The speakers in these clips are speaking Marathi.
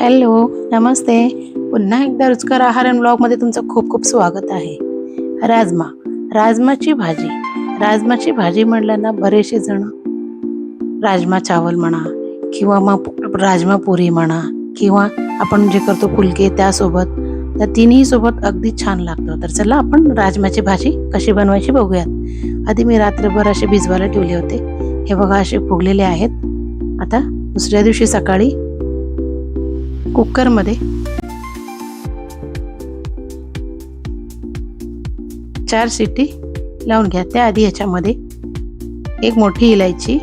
हॅलो नमस्ते. पुन्हा एकदा रुचकर आहार अँड ब्लॉगमध्ये तुमचं खूप खूप स्वागत आहे. राजमा राजमाची भाजी. राजमाची भाजी म्हणलं ना बरेचसे जण राजमा चावल म्हणा किंवा मग राजमा पुरी म्हणा किंवा आपण जे करतो फुलके त्यासोबत त्या तिन्ही सोबत अगदी छान लागतं. तर चला आपण राजमाची भाजी कशी बनवायची बघूयात. आधी मी रात्रभर असे भिजवायला ठेवले होते. हे बघा असे फुगलेले आहेत. आता दुसऱ्या दिवशी सकाळी कुकरमध्ये चार सिटी लावून घ्या. त्याआधी याच्यामध्ये एक मोठी इलायची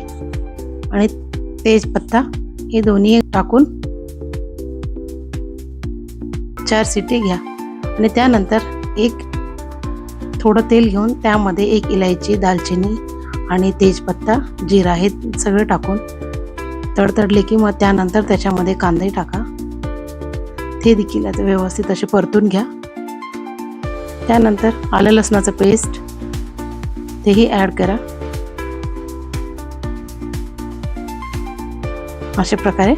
आणि तेजपत्ता हे दोन्ही टाकून चार सिटी घ्या. आणि त्यानंतर एक थोडं तेल घेऊन त्यामध्ये एक इलायची दालचिनी आणि तेजपत्ता जिरा हे सगळं टाकून तडतडले की मग त्यानंतर त्याच्यामध्ये कांदे टाका. ते देखील आता व्यवस्थित असे परतून घ्या. त्यानंतर आलं लसणाचं पेस्ट तेही ॲड करा. अशा प्रकारे.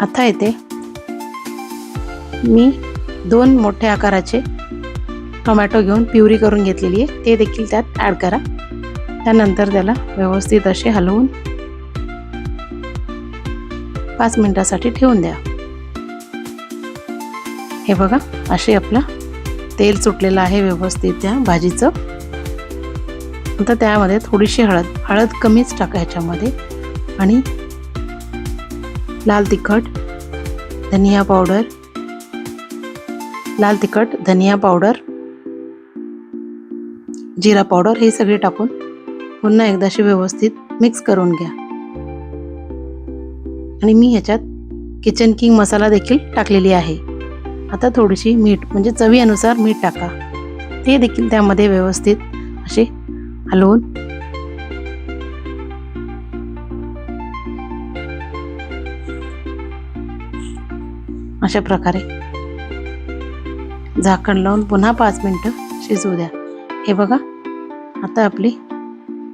आता येते मी दोन मोठ्या आकाराचे टोमॅटो घेऊन प्युरी करून घेतलेली आहे. ते देखील त्यात ॲड करा. त्यानंतर त्याला व्यवस्थित असे हलवून पाच मिनिटासाठी ठेवून द्या. हे बघा असे आपलं तेल सुटलेलं आहे व्यवस्थित त्या भाजीचं. आता त्यामध्ये थोडीशी हळद हळद कमीच टाका ह्याच्यामध्ये. आणि लाल तिखट धनिया पावडर लाल तिखट धनिया पावडर जिरा पावडर हे सगळे टाकून पुन्हा एकदाशी व्यवस्थित मिक्स करून घ्या. आणि मी ह्याच्यात किचन किंग मसाला देखील टाकलेली आहे. आता थोडीशी मीठ म्हणजे चवीनुसार मीठ टाका. ते देखील त्यामध्ये व्यवस्थित असे हलवून अशा प्रकारे झाकण लावून पुन्हा पाच मिनटं शिजवू द्या. हे बघा आता आपली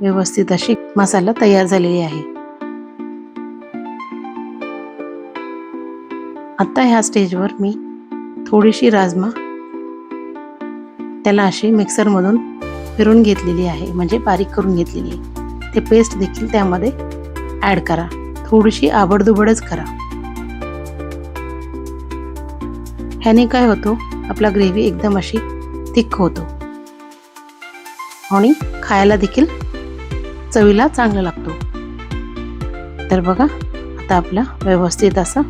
व्यवस्थित अशी मसाला तयार झालेली आहे. आता ह्या स्टेजवर मी थोडीशी राजमा त्याला अशी मिक्सरमधून फिरून घेतलेली आहे म्हणजे बारीक करून घेतलेली आहे. ते पेस्ट देखील त्यामध्ये ॲड करा. थोडीशी आबडदुबडच करा. ह्याने काय होतो आपला ग्रेव्ही एकदम अशी थिक होतो. आणि खायला देखील चवीला चांगला लागतो. तर बघा आता आपला व्यवस्थित असा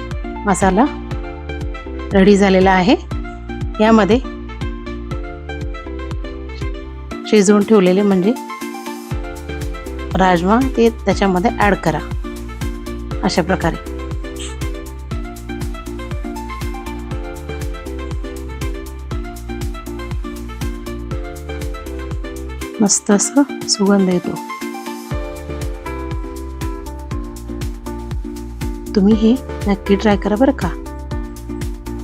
मसाला रेडी झालेला आहे. यामध्ये शिजवून ठेवलेले म्हणजे राजमा ते त्याच्यामध्ये ॲड करा. अशा प्रकारे. मस्त असं सुगंध येतो. तुम्ही हे नक्की ट्राय करा बरं का.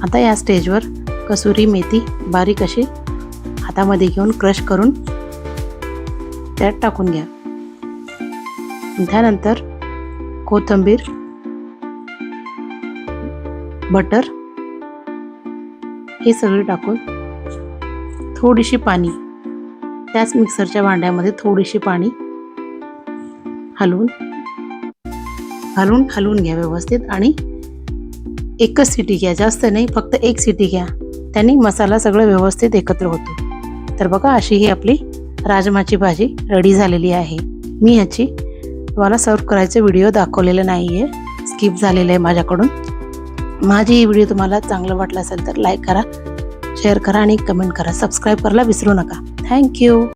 आता या स्टेजवर कसुरी मेथी बारीक अशी हातामध्ये घेऊन क्रश करून त्यात टाकून घ्या. त्यानंतर कोथिंबीर बटर हे सगळे टाकून थोडीशी पाणी त्याच मिक्सरच्या भांड्यामध्ये थोडीशी पाणी हलवून घालून हलवून घ्या व्यवस्थित आणि एकच सिटी घ्या जास्त नाही फक्त एक सिटी घ्या. त्यांनी मसाला सगळं व्यवस्थित एकत्र होतो. तर बघा अशी ही आपली राजमाची भाजी रेडी झालेली आहे. मी ह्याची तुम्हाला सर्व करायचा व्हिडिओ दाखवलेला नाही आहे स्किप झालेलं आहे माझ्याकडून. माझी ही व्हिडिओ तुम्हाला चांगलं वाटलं असेल तर लाईक करा शेअर करा आणि कमेंट करा. सबस्क्राईब करायला विसरू नका. थँक्यू